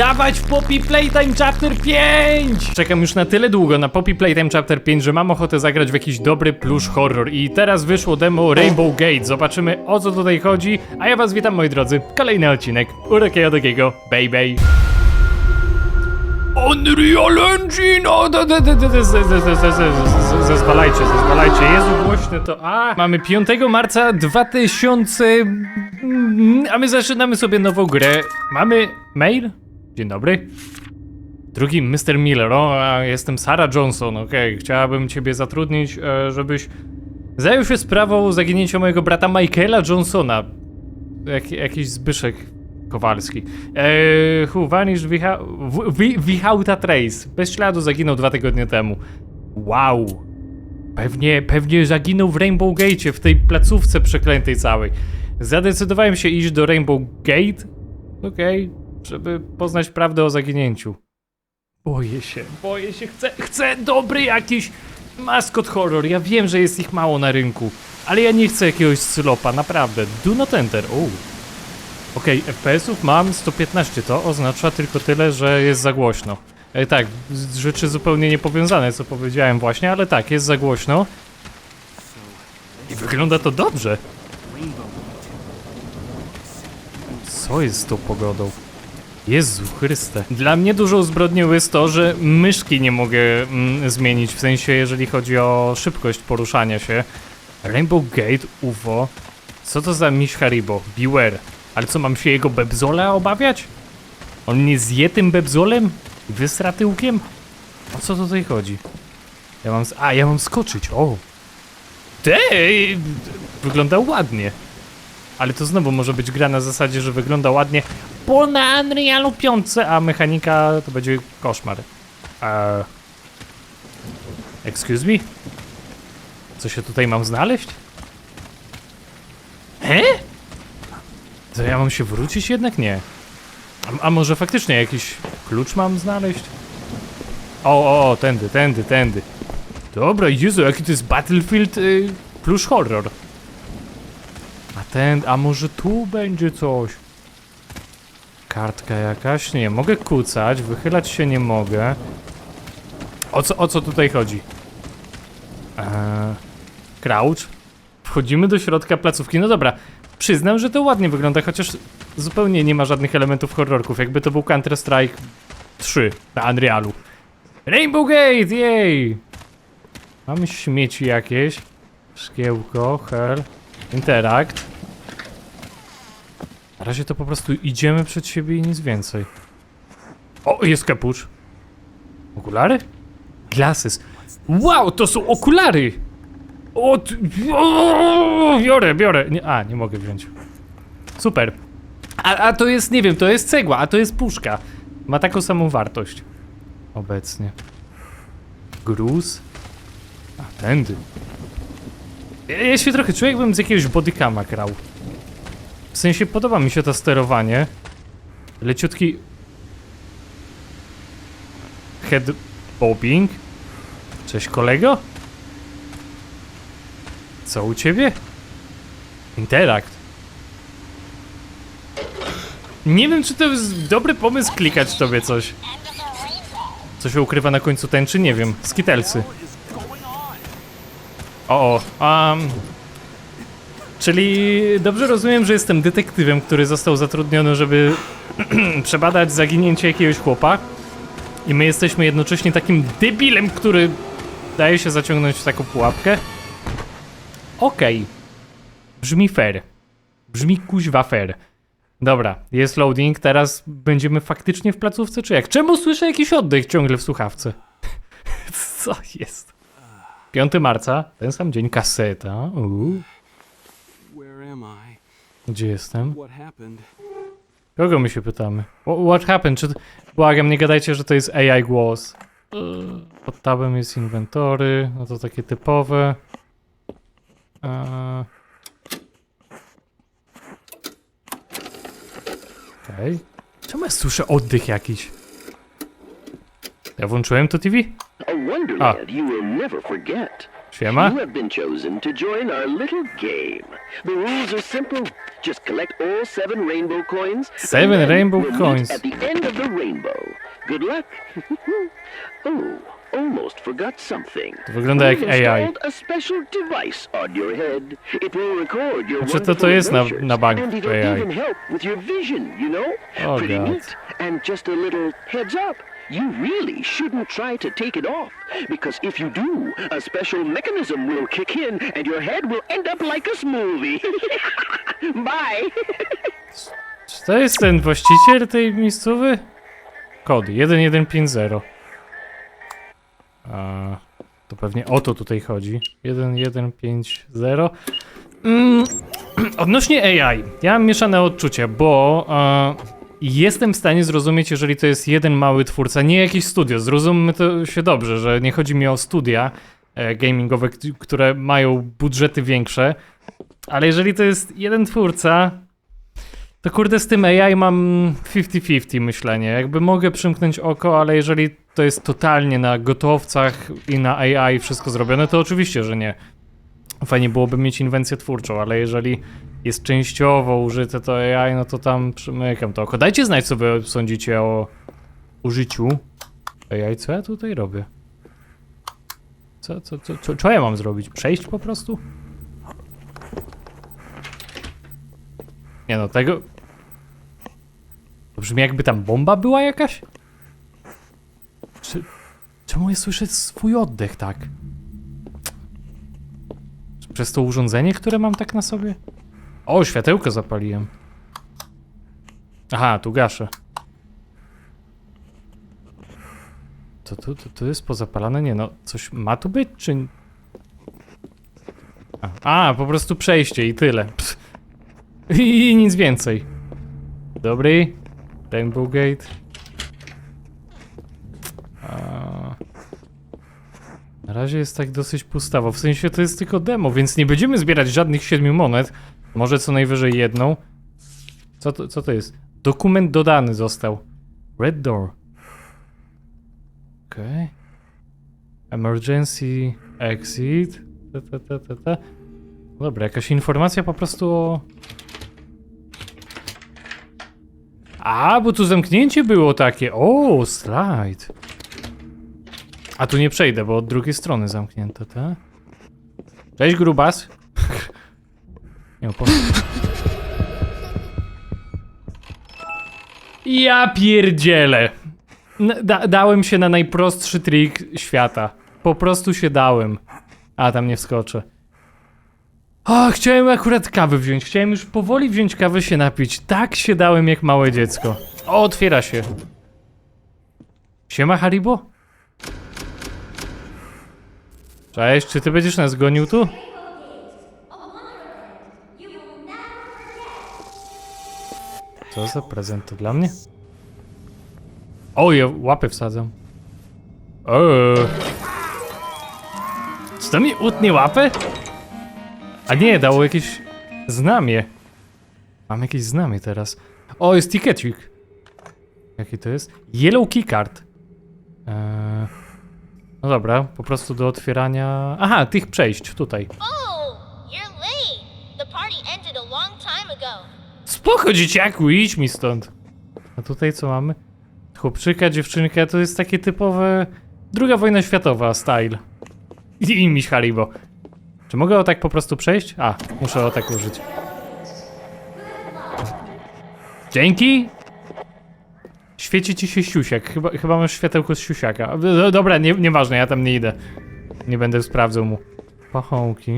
dawać w Poppy Playtime Chapter 5! Czekam już na tyle długo na Poppy Playtime Chapter 5, że mam ochotę zagrać w jakiś dobry plusz horror. I teraz wyszło demo Rainbow Gate. Zobaczymy o co tutaj chodzi. A ja was witam moi drodzy. Kolejny odcinek. Urakiego takiego. Baby. Unreal Engine! O, z- Zezwalajcie, zezwalajcie. Jezu, głośno to. A, mamy 5 marca 2000. mm, A my zaczynamy sobie nową grę. Mamy mail? Dzień dobry. Drugi Mr. Miller. O, a jestem Sarah Johnson. Okej, chciałabym ciebie zatrudnić, e, żebyś zajął się sprawą zaginięcia mojego brata Michaela Johnsona. Jak, jakiś Zbyszek Kowalski. Eee, who vanished without, wi- without a trace. Bez śladu zaginął dwa tygodnie temu. Wow. Pewnie, pewnie zaginął w Rainbow Gate, w tej placówce przeklętej całej. Zadecydowałem się iść do Rainbow Gate, okej, żeby poznać prawdę o zaginięciu. Boję się, boję się, chcę, chcę dobry jakiś maskot horror. Ja wiem, że jest ich mało na rynku, ale ja nie chcę jakiegoś sylopa, naprawdę. Do not enter. Okej, FPS-ów mam 115, to oznacza tylko tyle, że jest za głośno. E, tak, rzeczy zupełnie niepowiązane, co powiedziałem właśnie, ale tak, jest za głośno. I wygląda to dobrze. Co jest z tą pogodą? Jezu Chryste. Dla mnie dużą zbrodnią jest to, że myszki nie mogę mm, zmienić, w sensie jeżeli chodzi o szybkość poruszania się. Rainbow Gate, UFO. Co to za miś Haribo? Beware. Ale co, mam się jego bebzola obawiać? On nie zje tym bebzolem? Wysra tyłkiem? O co tutaj chodzi? Ja mam... A, ja mam skoczyć, o! Tej! Wygląda ładnie. Ale to znowu może być gra na zasadzie, że wygląda ładnie, bo na Unrealu 5, a mechanika to będzie koszmar. Eee... Excuse me? Co się tutaj mam znaleźć? He? To ja mam się wrócić jednak? Nie. A, a może faktycznie jakiś klucz mam znaleźć? O, o, o, tędy, tędy, tędy. Dobra, Jezu, jaki to jest Battlefield y, horror. A ten, a może tu będzie coś? Kartka jakaś? Nie, mogę kucać, wychylać się nie mogę. O co, o co tutaj chodzi? Eee, crouch. Wchodzimy do środka placówki. No dobra, przyznam, że to ładnie wygląda, chociaż zupełnie nie ma żadnych elementów horrorków. Jakby to był Counter-Strike 3 na Unrealu. Rainbow Gate, jej! Mamy śmieci jakieś. Szkiełko, hell. Interact. Razie to po prostu idziemy przed siebie i nic więcej. O, jest kapucz. Okulary? Glasses. Wow, to są okulary! O, o, biorę, biorę. Nie, a, nie mogę wziąć. Super. A, a to jest, nie wiem, to jest cegła, a to jest puszka. Ma taką samą wartość. Obecnie. Gruz. A, tędy. Ja, ja się trochę czuję, jakbym z jakiegoś bodykama grał. W sensie podoba mi się to sterowanie. Leciutki... Head bobbing. Cześć kolego? Co u ciebie? Interakt. Nie wiem, czy to jest dobry pomysł klikać tobie coś. Co się ukrywa na końcu tęczy? Nie wiem. Skitelsy. O, o. Um, czyli dobrze rozumiem, że jestem detektywem, który został zatrudniony, żeby przebadać zaginięcie jakiegoś chłopa. I my jesteśmy jednocześnie takim debilem, który daje się zaciągnąć w taką pułapkę. Okej. Brzmi fair. Brzmi kuźwa fair. Dobra, jest loading, teraz będziemy faktycznie w placówce, czy jak? Czemu słyszę jakiś oddech ciągle w słuchawce? Co jest? 5 marca, ten sam dzień, kaseta. Uuu. Gdzie jestem? What happened? Kogo my się pytamy? Wha- What happened? Czy... Błagam, nie gadajcie, że to jest AI głos. Eee, Pod tabem jest inwentory, no to takie typowe. Eee. Okej. Czemu ja słyszę oddech jakiś? Ja włączyłem to TV? A Siema? You have been chosen to join our little game. The rules are simple. Just collect all seven rainbow coins. Seven rainbow we'll coins. At the end of the rainbow. Good luck. oh, almost forgot something. To wygląda jak AI. a special device on your head. It will record your Znaczy, to- to jest na- na bank AI. even help with your vision, you know? Oh, Pretty God. neat. And just a little heads up. You really shouldn't try to take it off, because if you do, a special mechanism will kick in and your head will end up like a smoothie. Bye. Czy to jest ten właściciel tej miejscowy? Kod 1150. A, to pewnie o to tutaj chodzi. 1150. Mm, odnośnie AI, ja mam mieszane odczucia, bo e, jestem w stanie zrozumieć, jeżeli to jest jeden mały twórca, nie jakieś studio. Zrozummy to się dobrze, że nie chodzi mi o studia e, gamingowe, które mają budżety większe, ale jeżeli to jest jeden twórca, to kurde z tym AI mam 50-50 myślenie. Jakby mogę przymknąć oko, ale jeżeli to jest totalnie na gotowcach i na AI wszystko zrobione, to oczywiście, że nie. Fajnie byłoby mieć inwencję twórczą, ale jeżeli jest częściowo użyte to AI, no to tam przymykam to oko. Dajcie znać, co wy sądzicie o użyciu AI. Co ja tutaj robię? Co, co, co, co, co ja mam zrobić? Przejść po prostu? Nie no, tego... To brzmi jakby tam bomba była jakaś? Czy... Czemu ja słyszę swój oddech tak? Przez to urządzenie, które mam tak na sobie? O, światełko zapaliłem. Aha, tu gaszę. To tu, to, tu jest pozapalane? Nie no, coś ma tu być, czy... A, a po prostu przejście i tyle. Pst. I nic więcej. Dobry. Rainbow Gate. A... Na razie jest tak dosyć pustawo. W sensie to jest tylko demo, więc nie będziemy zbierać żadnych siedmiu monet. Może co najwyżej jedną. Co to, co to jest? Dokument dodany został. Red door. Okej. Emergency exit. Ta, ta, ta, ta, ta. Dobra, jakaś informacja po prostu o... A, bo tu zamknięcie było takie. O, slajd. A tu nie przejdę, bo od drugiej strony zamknięte, tak? Cześć, grubas. Nie opon. Ja pierdzielę. Da dałem się na najprostszy trik świata. Po prostu się dałem. A, tam nie wskoczę. O, chciałem akurat kawy wziąć. Chciałem już powoli wziąć kawę się napić. Tak się dałem jak małe dziecko. O, otwiera się. Siema, Haribo? Cześć, czy ty będziesz nas gonił tu? Co za prezent to dla mnie? O, ja łapy wsadzam. Eee. Czy to mi utnie łapę? A nie, dało jakieś znamie. Mam jakieś znamie teraz. O, jest tikecik. Jaki to jest? Yellow keycard. Eee, no dobra, po prostu do otwierania... Aha, tych przejść, tutaj. Oh, you're late. The party ended a long time ago. Spoko, dzieciaku, idź mi stąd. A tutaj co mamy? Chłopczyka, dziewczynka, to jest takie typowe... Druga wojna światowa style. I, i miś Haribo. Czy mogę o tak po prostu przejść? A, muszę o tak użyć. Dzięki! Świeci ci się siusiak. Chyba, chyba masz światełko z siusiaka. D- Dobra, nie, nieważne, ja tam nie idę. Nie będę sprawdzał mu. Pachołki.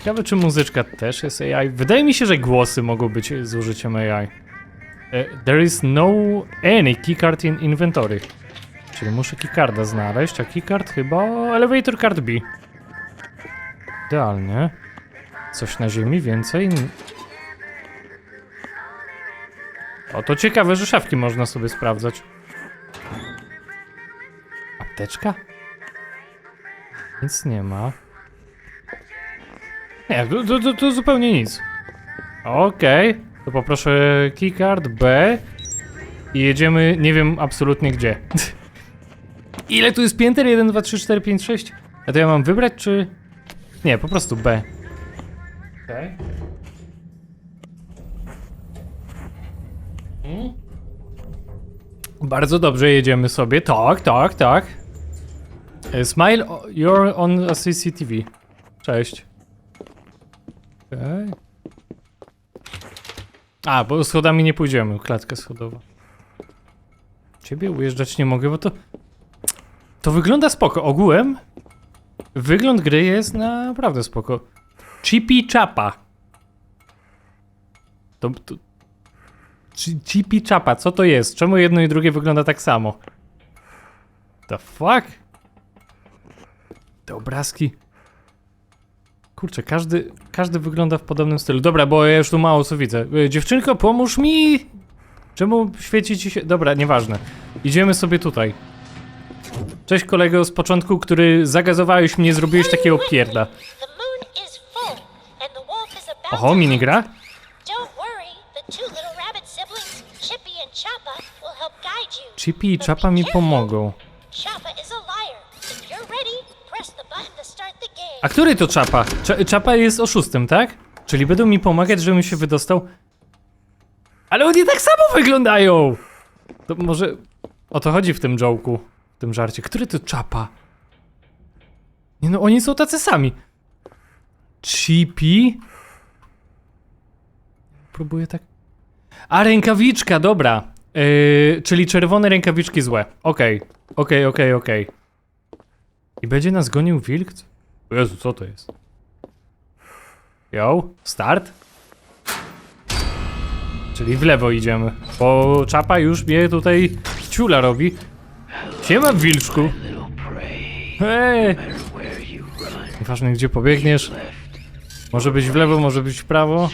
Ciekawe, czy muzyczka też jest AI. Wydaje mi się, że głosy mogą być z użyciem AI. E, There is no any keycard in inventory. Czyli muszę keycarda znaleźć, a keycard chyba elevator card B. Idealnie. Coś na ziemi więcej. O, to ciekawe, że szafki można sobie sprawdzać. Apteczka? Nic nie ma. Nie, to, to, to, to zupełnie nic. Okej, to poproszę keycard B i jedziemy, nie wiem absolutnie gdzie. Ile tu jest pięter? 1, 2, 3, 4, 5, 6? A to ja mam wybrać, czy... Nie, po prostu B. Okej. Mm. Bardzo dobrze jedziemy sobie. Tak, tak, tak. E, Smile, you're on CCTV. Cześć. Okej. A, bo schodami nie pójdziemy, klatka schodowa. Ciebie ujeżdżać nie mogę, bo to... To wygląda spoko. Ogółem wygląd gry jest naprawdę spoko. Chippy Chapa. To... to... Chi- Chippy Chapa, co to jest? Czemu jedno i drugie wygląda tak samo? The fuck? Te obrazki... Kurczę, każdy, każdy wygląda w podobnym stylu. Dobra, bo ja już tu mało co widzę. E, Dziewczynko, pomóż mi! Czemu świeci ci się... Dobra, nieważne. Idziemy sobie tutaj. Cześć kolego z początku, który zagazowałeś mnie, zrobiłeś takiego pierda. The moon is full, and the wolf is A który to Czapa? Cza- Czapa jest oszustem, tak? Czyli będą mi pomagać, żebym się wydostał. Ale oni tak samo wyglądają! To może o to chodzi w tym joke'u, w tym żarcie. Który to Czapa? Nie no, oni są tacy sami. Chippy? Próbuję tak... A, rękawiczka, dobra. Yy, czyli czerwone rękawiczki złe. Okej, okej, okej, okej. I będzie nas gonił wilk? O Jezu, co to jest? Yo, start? Czyli w lewo idziemy, bo czapa już mnie tutaj ciula robi. Siema, wilczku. Hej! Nieważne, gdzie pobiegniesz. Może być w lewo, może być w prawo.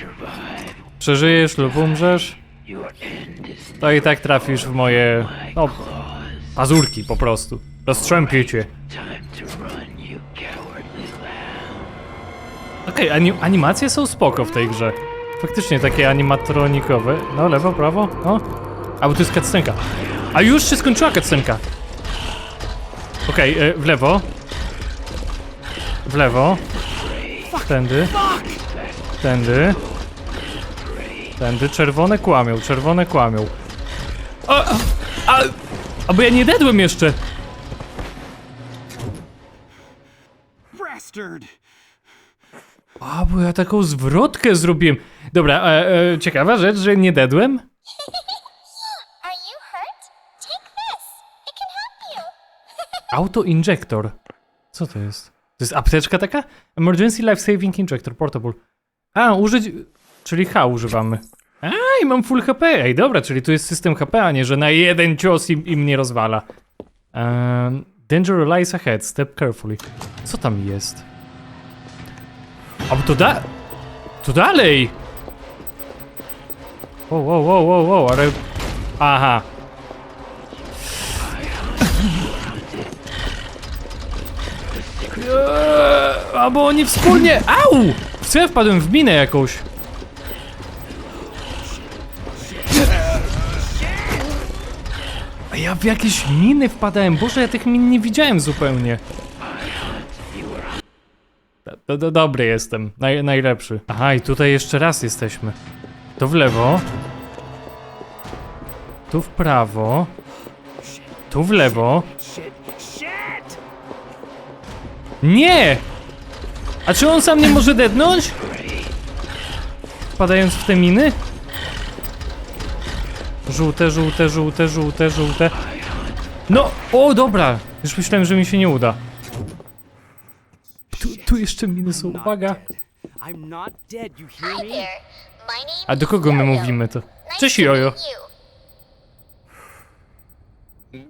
Przeżyjesz lub umrzesz. To i tak trafisz w moje... no... pazurki po prostu. Rozstrzępię cię. Okej, ani animacje są spoko w tej grze. Faktycznie takie animatronikowe. No, lewo, prawo, no. A, bo to jest cutscenka. A już się skończyła cutscenka. Okej, e, w lewo. W lewo. Tędy. Tędy. Tędy. Czerwone kłamią, czerwone kłamią. A, a, a bo ja nie dedłem jeszcze. Bastard! A, bo ja taką zwrotkę zrobiłem. Dobra, e, e, ciekawa rzecz, że nie dedłem. Are you hurt? Take this. It can help you. Auto-injector. Co to jest? To jest apteczka taka? Emergency Life Saving Injector Portable. A, użyć... Czyli H używamy. A, i mam full HP. Ej, dobra, czyli tu jest system HP, a nie, że na jeden cios im, im nie rozwala. Danger lies ahead. Step carefully. Co tam jest? A, bo to da... To dalej! Wow, wow, wow, wow, wow, ale... Aha. Eee, A bo oni wspólnie. Au! Co ja wpadłem w minę jakąś? A ja w jakieś miny wpadałem. Boże, ja tych min nie widziałem zupełnie. Do, do, dobry jestem. Naj, najlepszy. Aha, i tutaj jeszcze raz jesteśmy. To w lewo. Tu w prawo. Tu w lewo. Nie! A czy on sam nie może dednąć? Wpadając w te miny? Żółte, żółte, żółte, żółte, żółte. No, o dobra! Już myślałem, że mi się nie uda. Tu, tu jeszcze miny są, uwaga. I'm not dead, you hear Hi me? there. My name A do kogo my mówimy to? Cześć Jojo.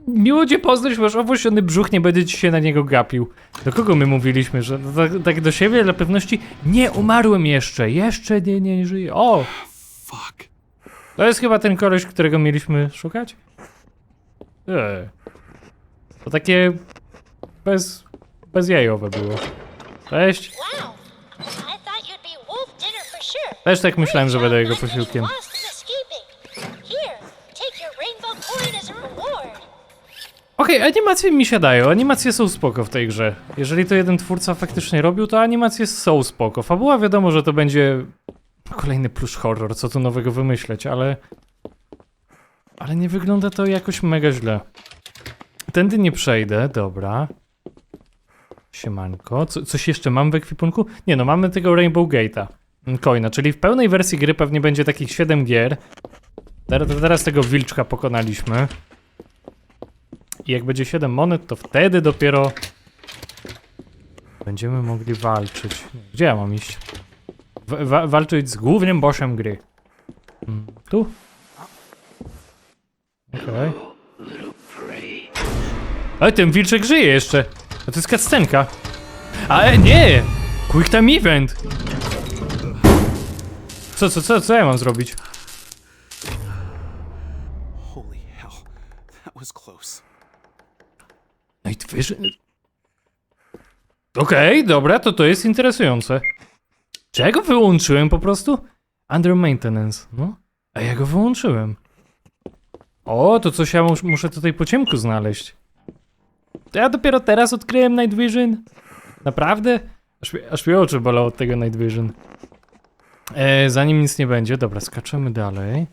Miło cię poznać, masz owłosiony brzuch, nie będę ci się na niego gapił. Do kogo my mówiliśmy, że no tak, tak do siebie dla pewności? Nie, umarłem jeszcze, jeszcze nie, nie żyję. O, Fuck. to jest chyba ten koleś, którego mieliśmy szukać? Eee. To takie bez, bez jajowe było. Cześć. Też tak myślałem, że będę jego posiłkiem. Okej, animacje mi się dają, animacje są spoko w tej grze. Jeżeli to jeden twórca faktycznie robił, to animacje są spoko. Fabuła wiadomo, że to będzie kolejny plusz horror, co tu nowego wymyśleć, ale... Ale nie wygląda to jakoś mega źle. Tędy nie przejdę, dobra. Siemanko. Co, coś jeszcze mam w ekwipunku? Nie no, mamy tego Rainbow Gate'a. mm, Coina, czyli w pełnej wersji gry pewnie będzie takich 7 gier. Teraz, teraz tego wilczka pokonaliśmy. I jak będzie 7 monet, to wtedy dopiero będziemy mogli walczyć. Gdzie ja mam iść? Wa walczyć z głównym bossem gry. Mm, Tu? Okej. Ale ten wilczek żyje jeszcze. A to jest cutscenka. Ale nie! Quick time event! Co, co, co, co ja mam zrobić? Holy hell. That was close. Night Vision? Okej, dobra, to to jest interesujące. Czy ja go wyłączyłem po prostu? Under maintenance, no. A ja go wyłączyłem. O, to coś ja mus muszę tutaj po ciemku znaleźć. To ja dopiero teraz odkryłem Night Vision? Naprawdę? Aż, mi- aż mi oczy bolą od tego Night Vision. E, zanim nic nie będzie, dobra, skaczemy dalej.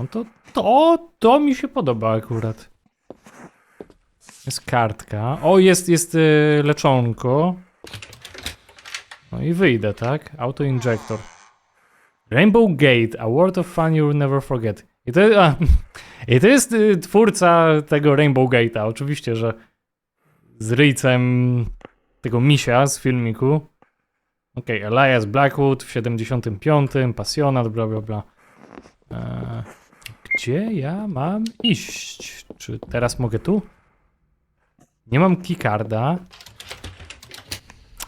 No to, to, to mi się podoba akurat. Jest kartka. O, jest, jest y, leczonko. No i wyjdę, tak? Auto injector. Rainbow Gate, a word of fun you'll never forget. I to, a, i to jest y, twórca tego Rainbow Gate'a. Oczywiście, że z ryjcem tego misia z filmiku. Okej, Elias Blackwood w 75, pasjonat, bla bla bla. Eee, gdzie ja mam iść? Czy teraz mogę tu? Nie mam keycarda.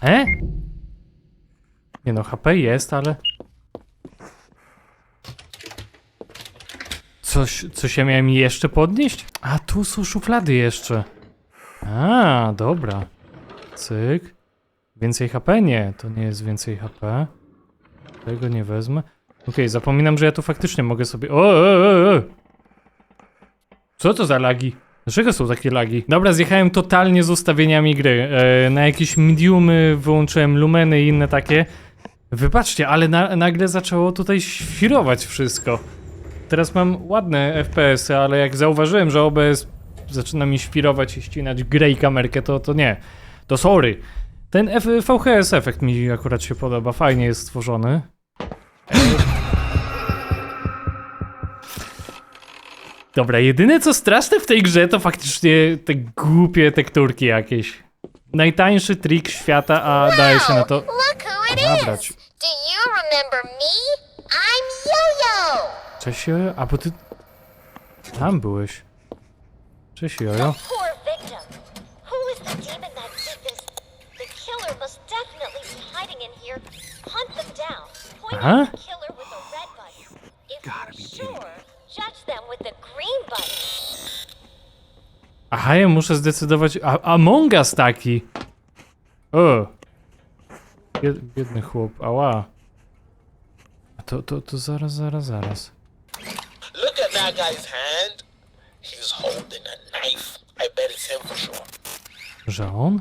E? Nie no, HP jest, ale... Coś, coś ja miałem jeszcze podnieść? A, tu są szuflady jeszcze. A, dobra. Cyk. Więcej HP? Nie, to nie jest więcej HP. Tego nie wezmę. Okej, zapominam, że ja tu faktycznie mogę sobie... O, o, o, o. Co to za lagi? Dlaczego są takie lagi? Dobra, zjechałem totalnie z ustawieniami gry. E, na jakieś mediumy wyłączyłem lumeny i inne takie. Wybaczcie, ale na, nagle zaczęło tutaj świrować wszystko. Teraz mam ładne FPS-y, ale jak zauważyłem, że OBS zaczyna mi świrować i ścinać grę i kamerkę, to, to nie. To sorry. Ten F VHS efekt mi akurat się podoba, fajnie jest stworzony. Dobra, jedyne co straszne w tej grze to faktycznie te głupie tekturki jakieś. Najtańszy trik świata, a daje się na to nabrać. Do you remember me? I'm Yo-Yo! Cześć. A bo ty... Tam byłeś. Cześć, Jojo. Button. Aha, ja muszę zdecydować... A Among Us taki! O! Bied, biedny chłop, ała. A to, to, to zaraz, zaraz, zaraz. Look at that guy's hand. Że on?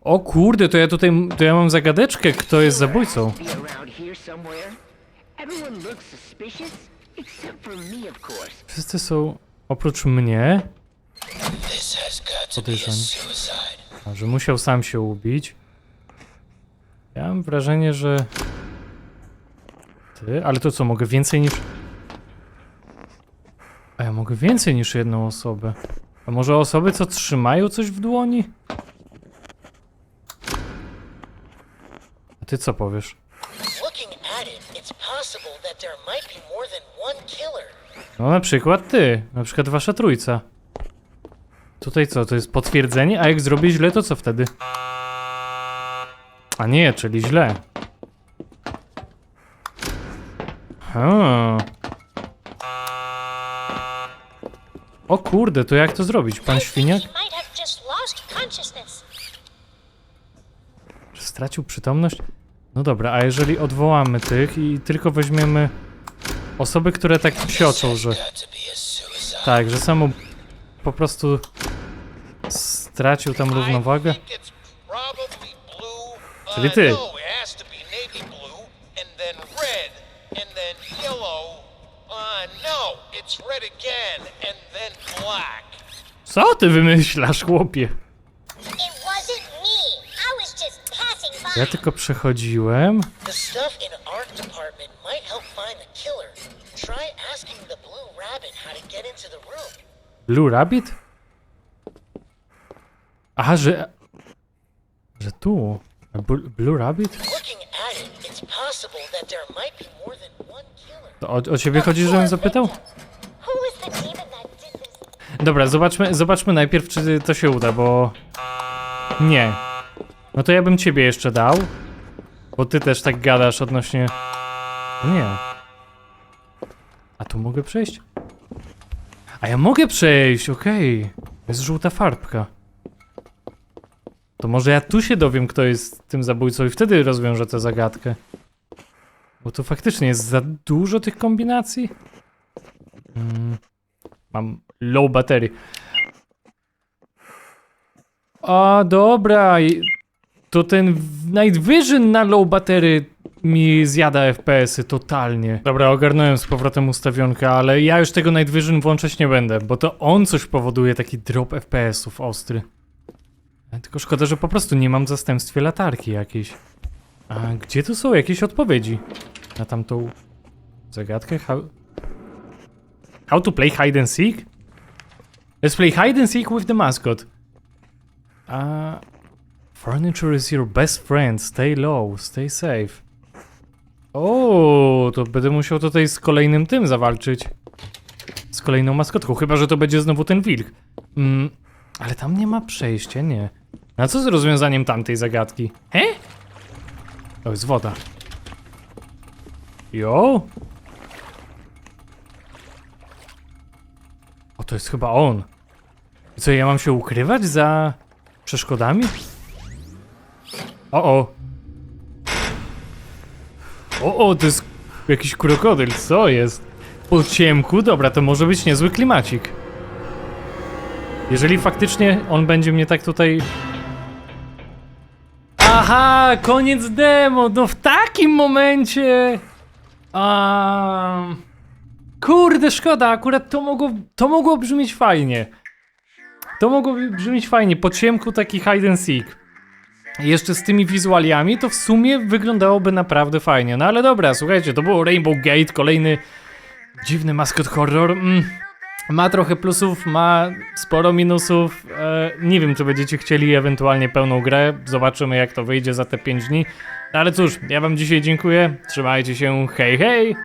O kurde, to ja tutaj... To ja mam zagadeczkę, kto jest zabójcą. Wszyscy są... Oprócz mnie... Podejrzani. A, że musiał sam się ubić. Ja mam wrażenie, że... Ty? Ale to co, mogę więcej niż... A ja mogę więcej niż jedną osobę. A może osoby, co trzymają coś w dłoni? A ty co powiesz? No na przykład ty, na przykład wasza trójca. Tutaj co, to jest potwierdzenie? A jak zrobię źle, to co wtedy? A nie, czyli źle. Hmm. O kurde, to jak to zrobić? Pan świniak? Stracił przytomność? No dobra, a jeżeli odwołamy tych i tylko weźmiemy osoby, które tak psioczą, że... Tak, że samo po prostu stracił tam równowagę. Czyli Uh, ty. No, it has to be navy blue, and then red, and then yellow. Uh, no, it's red again, and then black. Co ty wymyślasz, chłopie? Ja tylko przechodziłem. Blue rabbit? Aha, że... Że tu. Blue Rabbit? To o, o ciebie chodzi, żebym zapytał? Dobra, zobaczmy, zobaczmy najpierw, czy to się uda, bo... Nie. No to ja bym ciebie jeszcze dał. Bo ty też tak gadasz odnośnie... Nie. A tu mogę przejść? A ja mogę przejść, okej. Jest żółta farbka. To może ja tu się dowiem, kto jest tym zabójcą i wtedy rozwiążę tę zagadkę. Bo tu faktycznie jest za dużo tych kombinacji. Mm. Mam low battery. A dobra, to ten w- Night Vision na low battery mi zjada FPS-y totalnie. Dobra, ogarnąłem z powrotem ustawionkę, ale ja już tego Night Vision włączać nie będę, bo to on coś powoduje, taki drop FPS-ów ostry. E, Tylko szkoda, że po prostu nie mam w zastępstwie latarki jakiejś. A gdzie tu są jakieś odpowiedzi na tamtą zagadkę? How to play hide and seek? Let's play hide and seek with the mascot. Uh, furniture is your best friend. Stay low, stay safe. O, to będę musiał tutaj z kolejnym tym zawalczyć. Z kolejną maskotką, chyba że to będzie znowu ten wilk. Mm, ale tam nie ma przejścia, nie. A co z rozwiązaniem tamtej zagadki? He? To jest woda. Jo? To jest chyba on. I co, ja mam się ukrywać za przeszkodami? O, o. O, o, to jest jakiś krokodyl, co jest? Po ciemku? Dobra, to może być niezły klimacik. Jeżeli faktycznie on będzie mnie tak tutaj... Aha, koniec demo, no w takim momencie... A... Kurde, szkoda, akurat to mogło, to mogło brzmieć fajnie. To mogło brzmieć fajnie, po ciemku taki hide and seek. Jeszcze z tymi wizualiami to w sumie wyglądałoby naprawdę fajnie. No ale dobra, słuchajcie, to było Rainbow Gate, kolejny dziwny maskot horror. Mm. Ma trochę plusów, ma sporo minusów. E, nie wiem, czy będziecie chcieli ewentualnie pełną grę. Zobaczymy, jak to wyjdzie za te 5 dni. No ale cóż, ja wam dzisiaj dziękuję. Trzymajcie się, hej hej!